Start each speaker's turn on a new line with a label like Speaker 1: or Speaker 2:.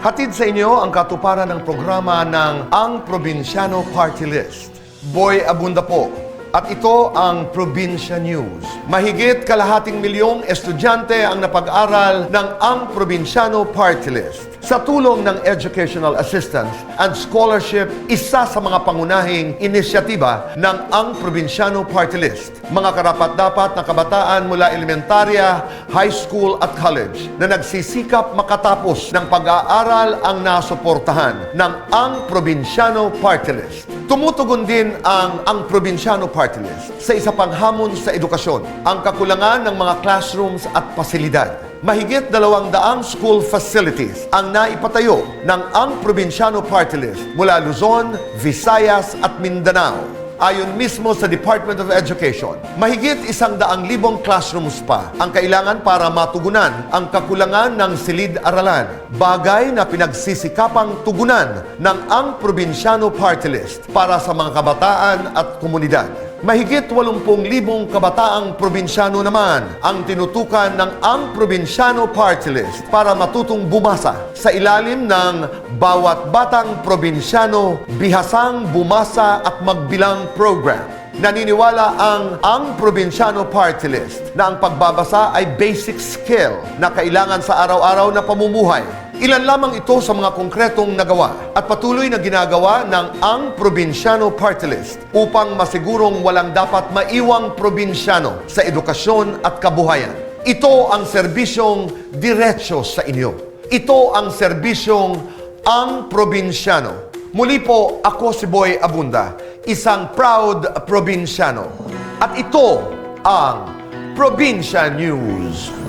Speaker 1: Hatid sa inyo ang katuparan ng programa ng Ang Probinsyano Party List. Boy Abunda po. At ito ang Probinsya News. Mahigit kalahating milyong estudyante ang napag-aral ng Ang Probinsyano Party List. Sa tulong ng Educational Assistance and Scholarship, isa sa mga pangunahing inisyatiba ng Ang Probinsyano Party List. Mga karapat-dapat na kabataan mula elementarya, high school at college na nagsisikap makatapos ng pag-aaral ang nasuportahan ng Ang Probinsyano Party List. Tumutugon din ang Ang Probinsyano Party List sa isa pang hamon sa edukasyon, ang kakulangan ng mga classrooms at pasilidad. Mahigit dalawang daang school facilities ang naipatayo ng Ang Probinsyano Party List mula Luzon, Visayas at Mindanao. Ayon mismo sa Department of Education, mahigit isang daang libong classrooms pa ang kailangan para matugunan ang kakulangan ng silid-aralan. Bagay na pinagsisikapang tugunan ng ang Probinsyano Party List para sa mga kabataan at komunidad. Mahigit 80,000 kabataang probinsyano naman ang tinutukan ng ang Probinsyano Party List para matutong bumasa sa ilalim ng Bawat Batang Probinsyano Bihasang Bumasa at Magbilang Program. Naniniwala ang ang Probinsyano Party List na ang pagbabasa ay basic skill na kailangan sa araw-araw na pamumuhay. Ilan lamang ito sa mga konkretong nagawa at patuloy na ginagawa ng ang Probinsyano Party List upang masigurong walang dapat maiwang probinsyano sa edukasyon at kabuhayan. Ito ang serbisyong diretsyo sa inyo. Ito ang serbisyong ang probinsyano. Muli po, ako si Boy Abunda, isang proud probinsyano. At ito ang Probinsya News.